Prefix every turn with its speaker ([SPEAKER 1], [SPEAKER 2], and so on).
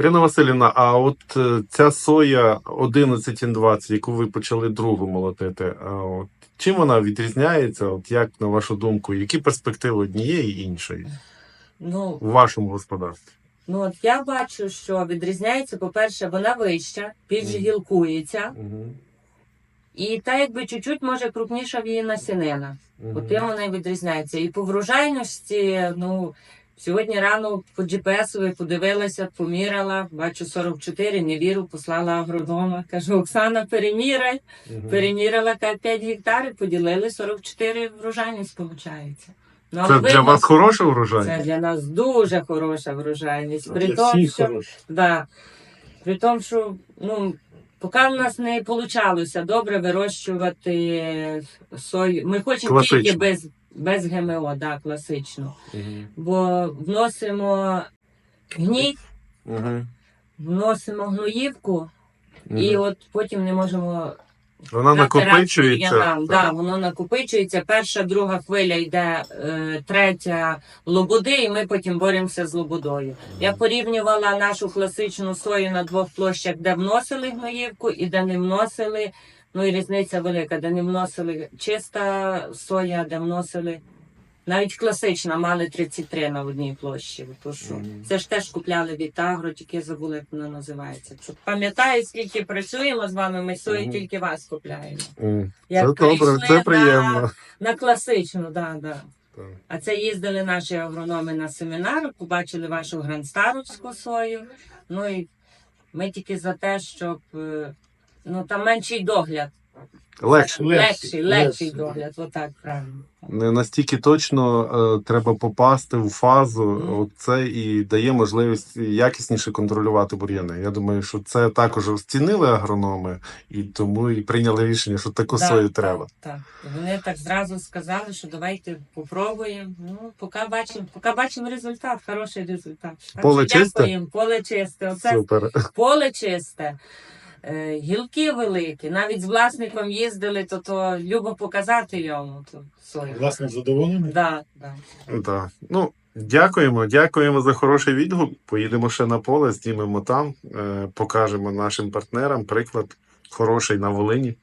[SPEAKER 1] Ірина Васильівна, а от е, ця соя 11Н20, яку ви почали другу молотити, а от чим вона відрізняється? От як на вашу думку, які перспективи однієї і іншої
[SPEAKER 2] Ну,
[SPEAKER 1] у вашому господарстві?
[SPEAKER 2] ну от я бачу, що відрізняється, по-перше, вона вища, більш гілкується,
[SPEAKER 1] Угу.
[SPEAKER 2] і та якби чуть-чуть може крупніша в її насінина. От тим вона і відрізняється. І по врожайності, ну, сьогодні рано по GPS подивилася, поміряла, бачу 44, не вірю, послала агронома. Кажу, Оксана, переміряй. Переміряла та 5 гектарів, поділили 44 врожайність, виходить. Ну,
[SPEAKER 1] Це
[SPEAKER 2] але
[SPEAKER 1] для вас хороша врожай?
[SPEAKER 2] Це для нас дуже хороша врожайність. При
[SPEAKER 3] Для
[SPEAKER 2] тому,
[SPEAKER 3] всіх
[SPEAKER 2] що, да, при тому, що ну, поки в нас не вийшло добре вирощувати сою. Ми хочемо тільки без, без ГМО, да, класично.
[SPEAKER 1] Мгм.
[SPEAKER 2] Бо вносимо гній,
[SPEAKER 1] Мгм.
[SPEAKER 2] вносимо гноївку,
[SPEAKER 1] Мгм.
[SPEAKER 2] і от потім не можемо
[SPEAKER 1] Вона
[SPEAKER 2] на
[SPEAKER 1] накопичується.
[SPEAKER 2] терапію нам, да, воно накопичується. Перша, друга хвиля йде, е, третя лободи, і ми потім боремося з лободою. Я порівнювала нашу класичну сою на двох площах, де вносили гноївку і де не вносили. Ну і різниця велика, де не вносили чиста соя, де вносили. Навіть класична мали 33 на одній площі. То що
[SPEAKER 1] Мгм.
[SPEAKER 2] це ж теж купляли від агро, тільки забули, як вона називається. Пам'ятаю, скільки працюємо з вами, ми сої
[SPEAKER 1] Мгм.
[SPEAKER 2] тільки вас купляємо.
[SPEAKER 1] Це
[SPEAKER 2] Як
[SPEAKER 1] добре,
[SPEAKER 2] прийшли
[SPEAKER 1] це приємно.
[SPEAKER 2] На, на класичну, да, да.
[SPEAKER 1] Так.
[SPEAKER 2] А це їздили наші агрономи на семінар, побачили вашу гранстаровську сою. Ну і ми тільки за те, щоб е, ну там менший догляд.
[SPEAKER 1] Легше.
[SPEAKER 2] Легший, легший догляд, отак правильно.
[SPEAKER 1] Не настільки точно е, треба попасти в фазу. От це і дає можливість якісніше контролювати бур'яни. Я думаю, що це також розцінили агрономи, і тому і прийняли рішення, що таку сою
[SPEAKER 2] так,
[SPEAKER 1] треба.
[SPEAKER 2] Так, Вони так зразу сказали, що давайте попробуємо. Ну, поки бачимо, поки бачимо результат, хороший результат. Так
[SPEAKER 1] Поле
[SPEAKER 2] що
[SPEAKER 1] чисте?
[SPEAKER 2] дякуємо, Поле чисте. Оце
[SPEAKER 1] Супер.
[SPEAKER 2] поле чисте. Е, Гілки великі, навіть з власником їздили, то то любо показати йому То, сою.
[SPEAKER 3] Власне, задоволений?
[SPEAKER 2] Да, да.
[SPEAKER 1] Да. Ну, дякуємо, дякуємо за хороший відгук. Поїдемо ще на поле, знімемо там, е, покажемо нашим партнерам приклад хороший на Волині.